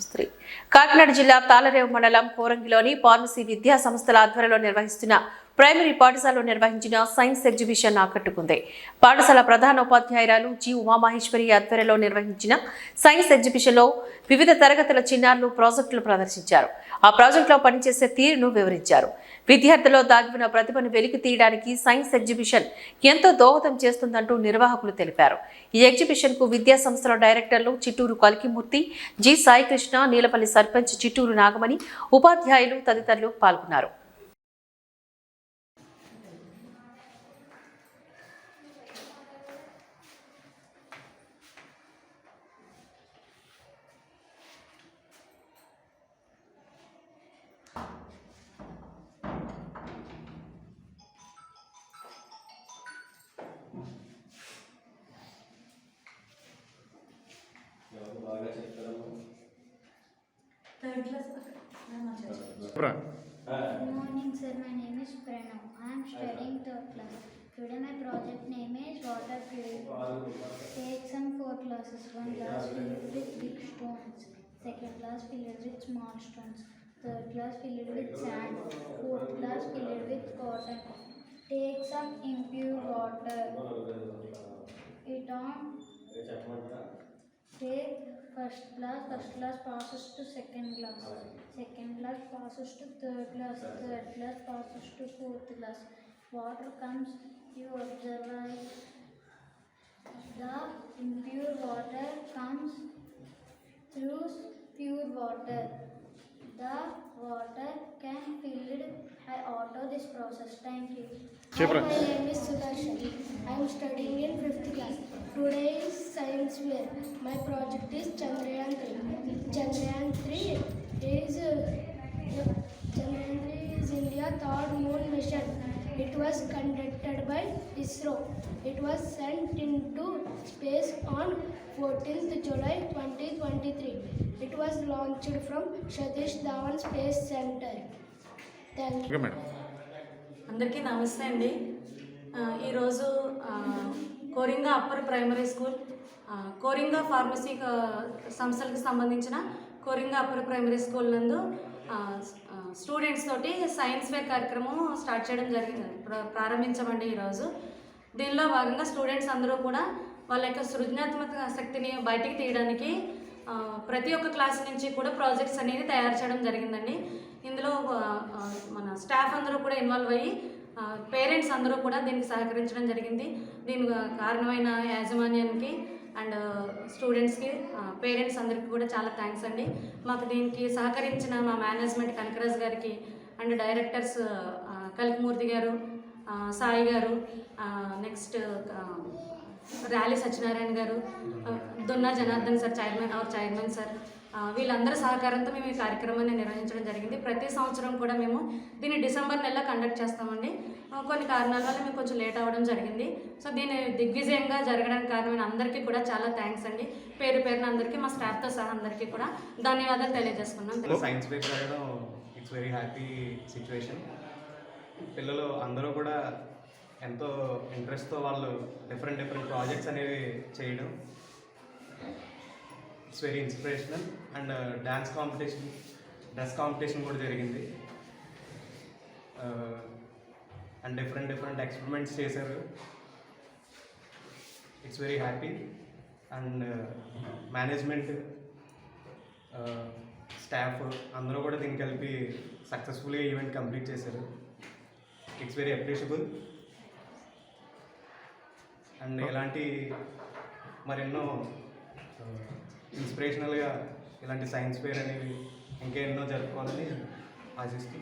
స్త్రీ కాకినాడ జిల్లా తాళరేవు మండలం కోరంగిలోని ఫార్మసీ విద్యా సంస్థల ఆధ్వర్యంలో నిర్వహిస్తున్న ప్రైమరీ పాఠశాలలో నిర్వహించిన సైన్స్ ఎగ్జిబిషన్ ఆకట్టుకుంది. పాఠశాల ప్రధానోపాధ్యాయురాలు జి ఉమామహేశ్వరి ఆధ్వర్యంలో నిర్వహించిన సైన్స్ ఎగ్జిబిషన్లో వివిధ తరగతుల చిన్నారులు ప్రాజెక్టులు ప్రదర్శించారు. ఆ ప్రాజెక్టులో పనిచేసే తీరును వివరించారు. విద్యార్థుల్లో దాగిన ప్రతిభను వెలికి తీయడానికి సైన్స్ ఎగ్జిబిషన్ ఎంతో దోహదం చేస్తుందంటూ నిర్వాహకులు తెలిపారు. ఈ ఎగ్జిబిషన్కు విద్యా సంస్థల డైరెక్టర్లు చిట్టూరు కలికిమూర్తి జి సాయికృష్ణ నీలపల్లి సర్పంచ్ చిట్టూరు నాగమణి ఉపాధ్యాయులు తదితరులు పాల్గొన్నారు. Good morning, sir. My name is Pranav. I am studying third class. Today, my project name is water purifier. Take some four classes. One class filled with big stones. Second class filled with small stones. Third filled with sand. Fourth class filled with cotton. Take some impure water. It on. Take first class. First class passes to second class. Second class passes to third class. Third class passes to fourth class. Water comes. You observe. The impure water comes through pure water. The water can filled. I auto this process. Thank you. Hi, my name is Sudarshan. I am studying in fifth class. Today is science fair. My project is Chandrayaan 3. Chandrayaan 3 is uh, Chandrayaan 3 is India third moon mission. It was conducted by ISRO. It was sent into space on 14th July 2023. It was launched from Satish Dhawan Space Center. Thank you. Okay madam అందరికీ నమస్తే అండి ఈరోజు Koringa upper primary school Koringa pharmacy సంస్థలకు సంబంధించిన Koringa upper primary school నందు students తోటి science fair కార్యక్రమం start చేయడం జరిగింది ప్ర- ప్రారంభించామండి ఈరోజు దీనిలో భాగంగా స్టూడెంట్స్ అందరూ కూడా వాళ్ళ యొక్క సృజనాత్మక శక్తిని బయటికి తీయడానికి ప్రతి ఒక్క క్లాస్ నుంచి కూడా ప్రాజెక్ట్స్ అనేది తయారు చేయడం జరిగిందండి. ఇందులో మన స్టాఫ్ అందరూ కూడా ఇన్వాల్వ్ అయ్యి పేరెంట్స్ అందరూ కూడా దీనికి సహకరించడం జరిగింది. దీనికి కారణమైన యాజమాన్యానికి అండ్ స్టూడెంట్స్కి పేరెంట్స్ అందరికీ కూడా చాలా థ్యాంక్స్ అండి. మాకు దీనికి సహకరించిన మా మేనేజ్మెంట్ కనకరాజ్ గారికి అండ్ డైరెక్టర్స్ కలికమూర్తి గారు సాయి గారు నెక్స్ట్ ర్యాలీ సత్యనారాయణ గారు Dunna దొన్నా Janardhan sir chairman our chairman sir వీళ్ళందరి సహకారంతో మేము ఈ కార్యక్రమాన్ని నిర్వహించడం జరిగింది. ప్రతి సంవత్సరం కూడా మేము దీన్ని డిసెంబర్ నెలలో కండక్ట్ చేస్తామండి. కొన్ని కారణాల వల్ల మేము కొంచెం లేట్ అవ్వడం జరిగింది. సో దీన్ని దిగ్విజయంగా జరగడానికి కారణమైన అందరికీ కూడా చాలా థ్యాంక్స్ అండి. పేరు పేరున అందరికీ మా స్టాఫ్తో సహా అందరికీ కూడా ధన్యవాదాలు తెలియజేసుకున్నాం. Science fair it's very happy situation పిల్లలు అందరూ కూడా ఎంతో ఇంట్రెస్ట్తో వాళ్ళు డిఫరెంట్ డిఫరెంట్ ప్రాజెక్ట్స్ అనేవి చేయడం. It's very inspirational and dance competition dress competition కూడా జరిగింది. అండ్ డిఫరెంట్ డిఫరెంట్ ఎక్స్పెరిమెంట్స్ చేశారు. It's very happy and management staff అందరూ కూడా దీనికి కలిపి సక్సెస్ఫుల్గా ఈవెంట్ కంప్లీట్ చేశారు. ఇట్స్ వెరీ అప్రిషియబుల్ అండ్ ఇలాంటి మరెన్నో ఇన్స్పిరేషనల్గా ఇలాంటి సైన్స్ ఫేర్ అనేవి ఇంకా ఎన్నో జరుపుకోవాలని ఆశిస్తూ